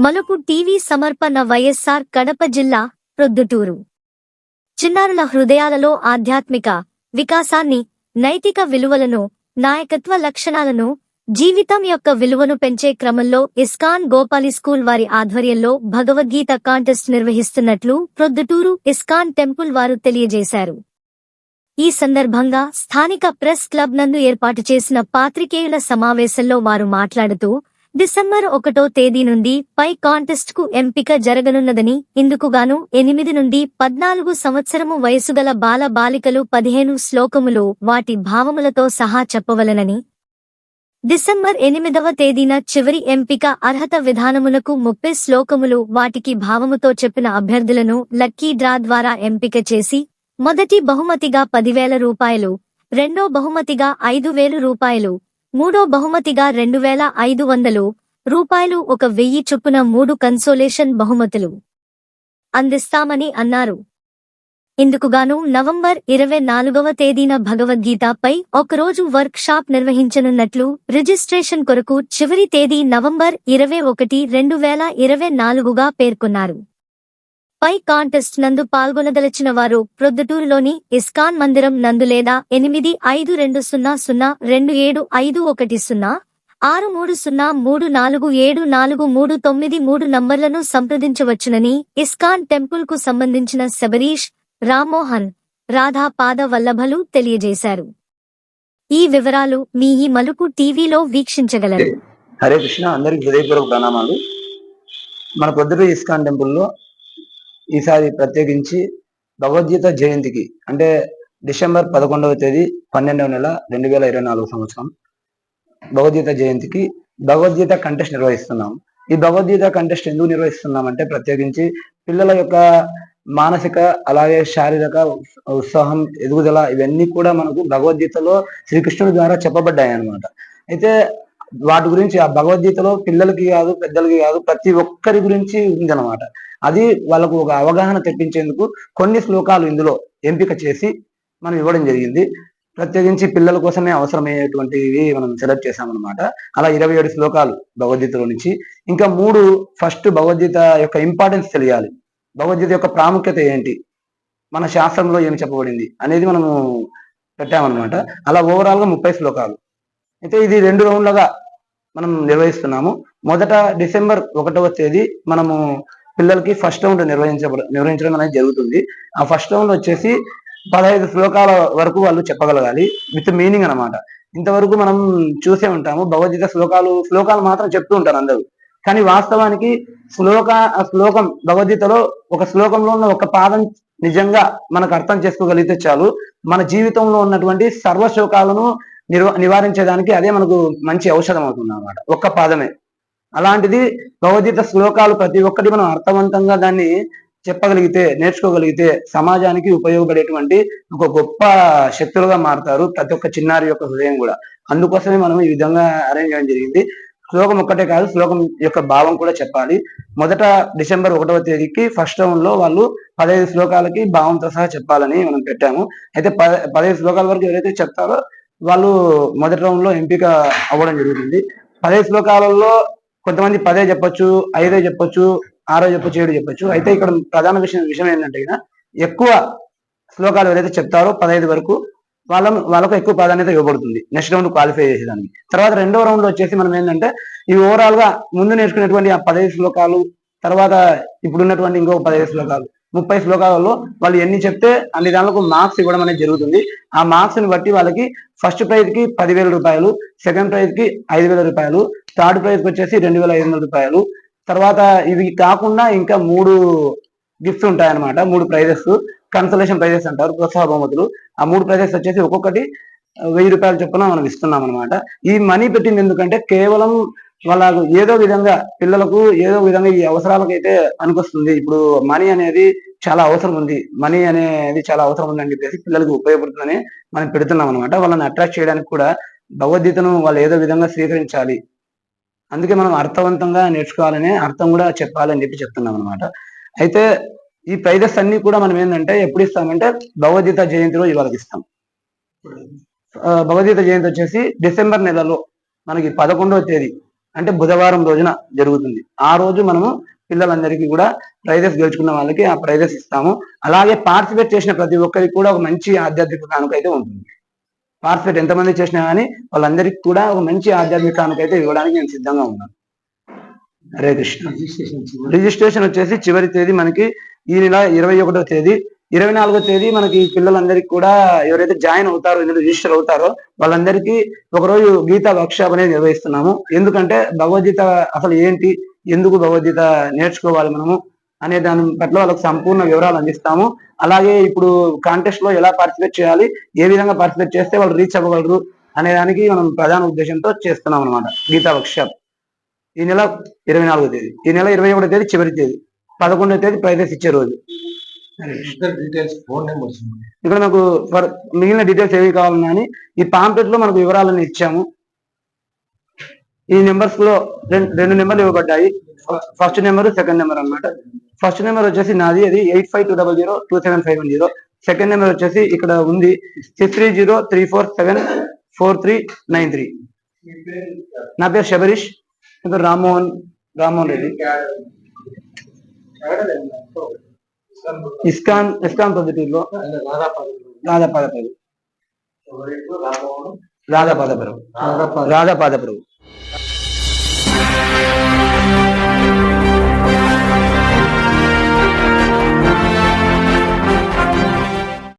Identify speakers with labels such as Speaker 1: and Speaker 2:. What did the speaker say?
Speaker 1: మలుపు టీవీ సమర్పణ వైఎస్ఆర్ కడప జిల్లా ప్రొద్దుటూరు. చిన్నారుల హృదయాలలో ఆధ్యాత్మిక వికాసాన్ని నైతిక విలువలను నాయకత్వ లక్షణాలను జీవితం యొక్క విలువను పెంచే క్రమంలో ఇస్కాన్ గోపాలి స్కూల్ వారి ఆధ్వర్యంలో భగవద్గీత కాంటెస్ట్ నిర్వహిస్తున్నట్లు ప్రొద్దుటూరు ఇస్కాన్ టెంపుల్ వారు తెలియజేశారు. ఈ సందర్భంగా స్థానిక ప్రెస్ క్లబ్ నందు ఏర్పాటు చేసిన పాత్రికేయుల సమావేశంలో వారు మాట్లాడుతూ డిసెంబర్ ఒకటో తేదీ నుండి పై కాంటెస్ట్కు ఎంపిక జరగనున్నదని ఇందుకుగాను ఎనిమిది నుండి పద్నాలుగు సంవత్సరము వయసుగల బాల బాలికలు పదిహేను శ్లోకములు వాటి భావములతో సహా చెప్పవలనని. డిసెంబర్ ఎనిమిదవ తేదీన చివరి ఎంపిక అర్హత విధానమునకు ముప్పై శ్లోకములు వాటికి భావముతో చెప్పిన అభ్యర్థులను లక్కీ డ్రా ద్వారా ఎంపిక చేసి మొదటి బహుమతిగా పదివేల రూపాయలు రెండో బహుమతిగా ఐదు వేలు రూపాయలు మూడో బహుమతిగా రెండు వేల ఐదు వందలు రూపాయలు ఒక వెయ్యి చొప్పున మూడు కన్సోలేషన్ బహుమతులు అందిస్తామని అన్నారు. ఇందుకుగాను నవంబర్ ఇరవై నాలుగవ తేదీన భగవద్గీతపై ఒకరోజు వర్క్ షాప్ నిర్వహించనున్నట్లు రిజిస్ట్రేషన్ కొరకు చివరి తేదీ నవంబర్ ఇరవై ఒకటి రెండు వేల ఇరవై నాలుగుగా పేర్కొన్నారు. పై కాంటెస్ట్ నందు పాల్గొనదలచిన వారు ప్రొద్దుటూరులోని ఇస్కాన్ మందిరం నందు లేదా ఎనిమిది ఐదు రెండు సున్నా సున్నా రెండు ఏడు ఐదు ఒకటి సున్నా ఆరు మూడు సున్నా మూడు నాలుగు ఏడు నాలుగు మూడు తొమ్మిది మూడు నంబర్లను సంప్రదించవచ్చునని ఇస్కాన్ టెంపుల్కు సంబంధించిన శబరీష్ రామ్మోహన్ రాధా పాద వల్లభలు తెలియజేశారు. ఈ వివరాలు మీ ఈ మలుపు టీవీలో వీక్షించగలరు.
Speaker 2: హరే కృష్ణ అందరికి హృదయపూర్వక ప్రణామాలు. మన పొద్దుట ఇస్కాన్ టెంపుల్లో ఈసారి ప్రత్యేకించి భగవద్గీత జయంతికి అంటే డిసెంబర్ పదకొండవ తేదీ పన్నెండవ నెల రెండు వేల ఇరవై నాలుగు సంవత్సరం భగవద్గీత జయంతికి భగవద్గీత కంటెస్ట్ నిర్వహిస్తున్నాం. ఈ భగవద్గీత కంటెస్ట్ ఎందుకు నిర్వహిస్తున్నాం అంటే ప్రత్యేకించి పిల్లల యొక్క మానసిక అలాగే శారీరక ఉత్సాహం ఎదుగుదల ఇవన్నీ కూడా మనకు భగవద్గీతలో శ్రీకృష్ణుడి ద్వారా చెప్పబడ్డాయి అనమాట అయితే వాటి గురించి ఆ భగవద్గీతలో పిల్లలకి కాదు పెద్దలకి కాదు ప్రతి ఒక్కరి గురించి ఉందన్నమాట. అది వాళ్ళకు ఒక అవగాహన తెప్పించేందుకు కొన్ని శ్లోకాలు ఇందులో ఎంపిక చేసి మనం ఇవ్వడం జరిగింది. ప్రత్యేకించి పిల్లల కోసమే అవసరమయ్యేటువంటివి మనం సెలెక్ట్ చేసామన్నమాట అలా ఇరవై ఏడు శ్లోకాలు భగవద్గీతలో నుంచి. ఇంకా మూడు ఫస్ట్ భగవద్గీత యొక్క ఇంపార్టెన్స్ తెలియాలి. భగవద్గీత యొక్క ప్రాముఖ్యత ఏంటి? మన శాస్త్రంలో ఏమి చెప్పబడింది అనేది మనము పెట్టామన్నమాట. అలా ఓవరాల్గా ముప్పై శ్లోకాలు. అయితే ఇది రెండు రౌండ్లుగా మనం నిర్వహిస్తున్నాము. మొదట డిసెంబర్ ఒకటవ తేదీ మనము పిల్లలకి ఫస్ట్ రౌండ్ నిర్వహించబ నిర్వహించడం అనేది జరుగుతుంది. ఆ ఫస్ట్ రౌండ్ వచ్చేసి పదహైదు శ్లోకాల వరకు వాళ్ళు చెప్పగలగాలి. విత్ మీనింగ్ అన్నమాట. ఇంతవరకు మనం చూసే ఉంటాము భగవద్గీత శ్లోకాలు శ్లోకాలు మాత్రం చెప్తూ ఉంటారు అందరూ. కానీ వాస్తవానికి శ్లోక ఆ శ్లోకం భగవద్గీతలో ఒక శ్లోకంలో ఉన్న ఒక పాదం నిజంగా మనకు అర్థం చేసుకోగలిగితే చాలు. మన జీవితంలో ఉన్నటువంటి సర్వ శ్లోకాలను నిర్వ నివారించేదానికి అదే మనకు మంచి ఔషధం అవుతుంది అన్నమాట ఒక్క పాదమే. అలాంటిది భగవద్గీత శ్లోకాలు ప్రతి ఒక్కటి మనం అర్థవంతంగా దాన్ని చెప్పగలిగితే నేర్చుకోగలిగితే సమాజానికి ఉపయోగపడేటువంటి ఒక గొప్ప శక్తులుగా మారుతారు ప్రతి ఒక్క చిన్నారి యొక్క హృదయం కూడా. అందుకోసమే మనం ఈ విధంగా అరేంజ్ చేయడం జరిగింది. శ్లోకం ఒక్కటే కాదు శ్లోకం యొక్క భావం కూడా చెప్పాలి. మొదట డిసెంబర్ ఒకటవ తేదీకి ఫస్ట్ రౌండ్లో వాళ్ళు పదహైదు శ్లోకాలకి భావంతో సహా చెప్పాలని మనం పెట్టాము. అయితే పద పదహైదు శ్లోకాల వరకు ఎవరైతే చెప్తారో వాళ్ళు మొదటి రౌండ్లో ఎంపిక అవ్వడం జరుగుతుంది. పదే శ్లోకాలలో కొంతమంది పదే చెప్పొచ్చు ఐదే చెప్పొచ్చు ఆరో చెప్పొచ్చు ఏడు చెప్పొచ్చు. అయితే ఇక్కడ ప్రధాన విషయం విషయం ఏంటంటే ఎక్కువ శ్లోకాలు ఎవరైతే చెప్తారో పదహైదు వరకు వాళ్ళ వాళ్ళకు ఎక్కువ ప్రాధాన్యత ఇవ్వబడుతుంది నెక్స్ట్ రౌండ్ క్వాలిఫై చేసేదానికి. తర్వాత రెండో రౌండ్లో వచ్చేసి మనం ఏంటంటే ఈ ఓవరాల్గా ముందు నేర్చుకునేటువంటి ఆ పదహైదు శ్లోకాలు తర్వాత ఇప్పుడున్నటువంటి ఇంకో పదహైదు శ్లోకాలు ముప్పై శ్లోకాలలో వాళ్ళు ఎన్ని చెప్తే అన్ని దానిలకు మార్క్స్ ఇవ్వడం అనేది జరుగుతుంది. ఆ మార్క్స్ని బట్టి వాళ్ళకి ఫస్ట్ ప్రైజ్కి పదివేల రూపాయలు సెకండ్ ప్రైజ్కి ఐదు వేల రూపాయలు థర్డ్ ప్రైజ్కి వచ్చేసి రెండు వేల ఐదు వందల రూపాయలు. తర్వాత ఇవి కాకుండా ఇంకా మూడు గిఫ్ట్స్ ఉంటాయన్నమాట మూడు ప్రైజెస్ కన్సలేషన్ ప్రైజెస్ అంటారు ప్రోత్సాహ బహుమతులు. ఆ మూడు ప్రైజెస్ వచ్చేసి ఒక్కొక్కటి వెయ్యి రూపాయల చొప్పున మనం ఇస్తున్నాం అనమాట ఈ మనీ పెట్టింది ఎందుకంటే కేవలం వాళ్ళకు ఏదో విధంగా పిల్లలకు ఏదో విధంగా ఈ అవసరాలకైతే పనికొస్తుంది. ఇప్పుడు మనీ అనేది చాలా అవసరం ఉంది. మనీ అనేది చాలా అవసరం ఉంది అని చెప్పేసి పిల్లలకు ఉపయోగపడుతుందని మనం పెడుతున్నాం అనమాట వాళ్ళని అట్రాక్ట్ చేయడానికి కూడా భగవద్గీతను వాళ్ళు ఏదో విధంగా స్వీకరించాలి. అందుకే మనం అర్థవంతంగా నేర్చుకోవాలని అర్థం కూడా చెప్పాలని చెప్పి చెప్తున్నాం అనమాట అయితే ఈ ప్రైజెస్ అన్ని కూడా మనం ఏంటంటే ఎప్పుడు ఇస్తామంటే భగవద్గీత జయంతి రోజు ఇవాళకి ఇస్తాం. భగవద్గీత జయంతి వచ్చేసి డిసెంబర్ నెలలో మనకి పదకొండవ తేదీ. అంటే బుధవారం రోజున జరుగుతుంది. ఆ రోజు మనము పిల్లలందరికీ కూడా ప్రైజెస్ గెలుచుకున్న వాళ్ళకి ఆ ప్రైజెస్ ఇస్తాము. అలాగే పార్టిసిపేట్ చేసిన ప్రతి ఒక్కరికి కూడా ఒక మంచి ఆధ్యాత్మిక కానుక అయితే ఉంటుంది. పార్టిసిపేట్ ఎంతమంది చేసినా కానీ వాళ్ళందరికీ కూడా ఒక మంచి ఆధ్యాత్మిక కానుక అయితే ఇవ్వడానికి నేను సిద్ధంగా ఉన్నాను. హరే కృష్ణ. రిజిస్ట్రేషన్ వచ్చేసి చివరి తేదీ మనకి ఈ నెల ఇరవై ఒకటో తేదీ ఇరవై నాలుగో తేదీ మనకి పిల్లలందరికీ కూడా ఎవరైతే జాయిన్ అవుతారో ఇందులో రిజిస్టర్ అవుతారో వాళ్ళందరికీ ఒకరోజు గీతా వర్క్షాప్ అనేది నిర్వహిస్తున్నాము. ఎందుకంటే భగవద్గీత అసలు ఏంటి ఎందుకు భగవద్గీత నేర్చుకోవాలి మనము అనే దాని పట్ల వాళ్ళకి సంపూర్ణ వివరాలు అందిస్తాము. అలాగే ఇప్పుడు కాంటెస్ట్లో ఎలా పార్టిసిపేట్ చేయాలి ఏ విధంగా పార్టిసిపేట్ చేస్తే వాళ్ళు రీచ్ అవ్వగలరు అనే దానికి మనం ప్రధాన ఉద్దేశంతో చేస్తున్నాం అనమాట గీతా వర్క్షాప్. ఈ నెల ఇరవై నాలుగో తేదీ. ఈ నెల ఇరవై ఒకటో తేదీ చివరి తేదీ. పదకొండో తేదీ ప్రైజెస్ ఇచ్చే రోజు. ఇక్కడ నాకు ఫర్ మిగిలిన డీటెయిల్స్ ఏవి కావాలన్నా అని ఈ పాంప్లెట్లో మనకు వివరాలన్నీ ఇచ్చాము. ఈ నెంబర్స్లో రెండు నెంబర్లు ఇవ్వబడ్డాయి. ఫస్ట్ నెంబర్ సెకండ్ నెంబర్ అన్నమాట. ఫస్ట్ నెంబర్ వచ్చేసి నాది అది eight five two double zero two seven five one zero. Second number వచ్చేసి ఇక్కడ ఉంది six three zero three four seven four three nine three. నా పేరు శబరీష్ రామ్మోహన్ రామ్మోహన్ రెడ్డి. ఇస్కాన్ ఇస్కాన్ పద్ధతిలో రాధాపాద ప్రభు రాధాపాద ప్రభు రాధాపాద ప్రభు